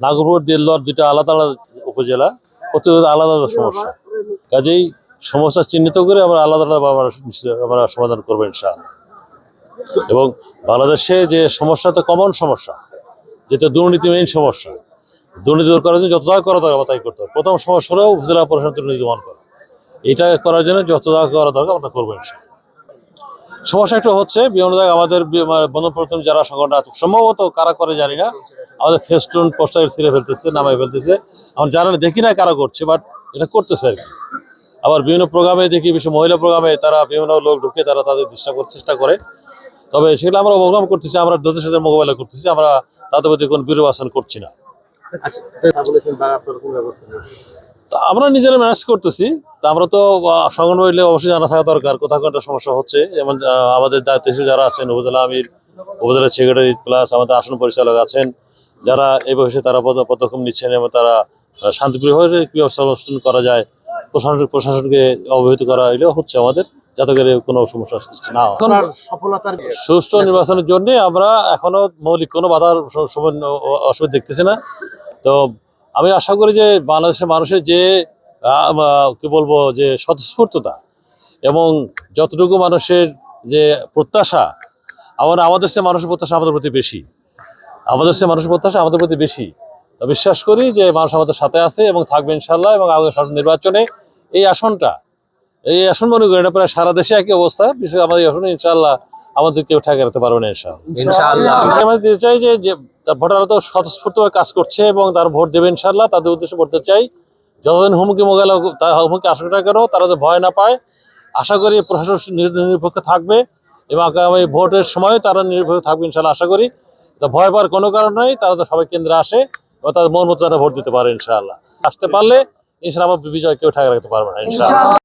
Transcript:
নাগরপুর দেলদর দুটো আলাদা আলাদা উপজেলা প্রতি আলাদা আলাদা সমস্যা। কাজেই সমস্যা চিহ্নিত করে আমরা আলাদা আলাদা আমরা সমাধান করব ইনশাআল্লাহ। এবং বাংলাদেশে যে সমস্যা তো কমন সমস্যা যেটা দুর্নীতি মেইন সমস্যা দুর্নীতি দূর করার জন্য যত যা করা দরকার তাই করতে হবে। প্রথম সমস্যা হলো উপজেলা পরিষদ দুর্নীতি দমন করা। এটা করার জন্য যত যা করা দরকার আমরা করব ইনশাআল্লাহ। সমস্যা একটা হচ্ছে বিভিন্ন আমাদের বি- বন্ধপ্রথম যারা সংগঠন আছে, সম্ভবত কারা করে জানি না আমাদের ফেস্টুন পোস্টার ছিঁড়ে ফেলতেছে নামাই ফেলতেছে। আমরা জানা দেখি না কারা করছে বাট এটা করতেছে আর কি। আবার বিভিন্ন প্রোগ্রামে দেখি বিশেষ মহিলা প্রোগ্রামে তারা বিভিন্ন লোক ঢুকে তারা তাদের ডিস্টার্ব করার চেষ্টা করে। তবে সেগুলো আমরা প্রোগ্রাম করতেছি আমরা তাদের সাথে মোকাবেলা করতেছি আমরা তাদের প্রতি কোনো বিরোবাসন করছি না। আচ্ছা আমরা নিজেরা ম্যানেজ করতেছি তা আমরা তো সংগঠন হইলে অবশ্যই জানা থাকা দরকার কোথাও কোনটা সমস্যা হচ্ছে। যেমন আমাদের দায়িত্বশীল যারা আছেন উপজেলা আমির উপজেলা সেক্রেটারি প্লাস আমাদের আসন পরিচালক আছেন যারা এই বয়সে তারা পদ- পদক্ষেপ নিচ্ছেন এবং তারা শান্তিপ্রিয়ভাবে কি অবস্থান করা যায় প্রশাসন প্রশাসনকে অবহিত করা এগুলো হচ্ছে আমাদের যাতে করে কোনো সমস্যার সৃষ্টি না সফলতার সুষ্ঠু নির্বাচনের জন্য আমরা এখনও মৌলিক কোনো বাধার অসুবিধা দেখতেছি না। তো আমি আশা করি যে বাংলাদেশের মানুষের যে কি বলব যে স্বতঃস্ফূর্ততা এবং যতটুকু মানুষের যে প্রত্যাশা আমার আমাদের সে মানুষের প্রত্যাশা আমাদের প্রতি বেশি। আমাদের সে মানুষের প্রত্যাশা আমাদের প্রতি বেশি। তো বিশ্বাস করি যে মানুষ আমাদের সাথে আছে এবং থাকবে ইনশাল্লাহ এবং আমাদের শাসন নির্বাচনে এই আসনটা এই আসন মনে করি এটা প্রায় সারা দেশে একই অবস্থা বিশেষ আমাদের আসনে ইনশাল্লাহ আমাদের কেউ ঠেকে রাখতে পারবে না ইনশাল্লাহ আমি দিতে চাই যে ভোটাররা তো স্বতঃস্ফূর্তভাবে কাজ করছে এবং তার ভোট দেবে ইনশাল্লাহ তাদের উদ্দেশ্যে বলতে চাই যতদিন হুমকি মোকাবিলা তারা হুমকি আসুক না কেন তারা তো ভয় না পায়। আশা করি প্রশাসন নিরপেক্ষ থাকবে এবং আগামী ভোটের সময় তারা নিরপেক্ষ থাকবে ইনশাল্লাহ আশা করি। ভয় পাওয়ার কোনো কারণ নেই, তারা তো সবাই কেন্দ্রে আসে এবং তাদের মন মতো তারা ভোট দিতে পারে ইনশাআল্লাহ। আসতে পারলে ইনশাআল্লাহ বিজয় কেউ ঠেকা রাখতে পারবে না, ইনশাআল্লাহ।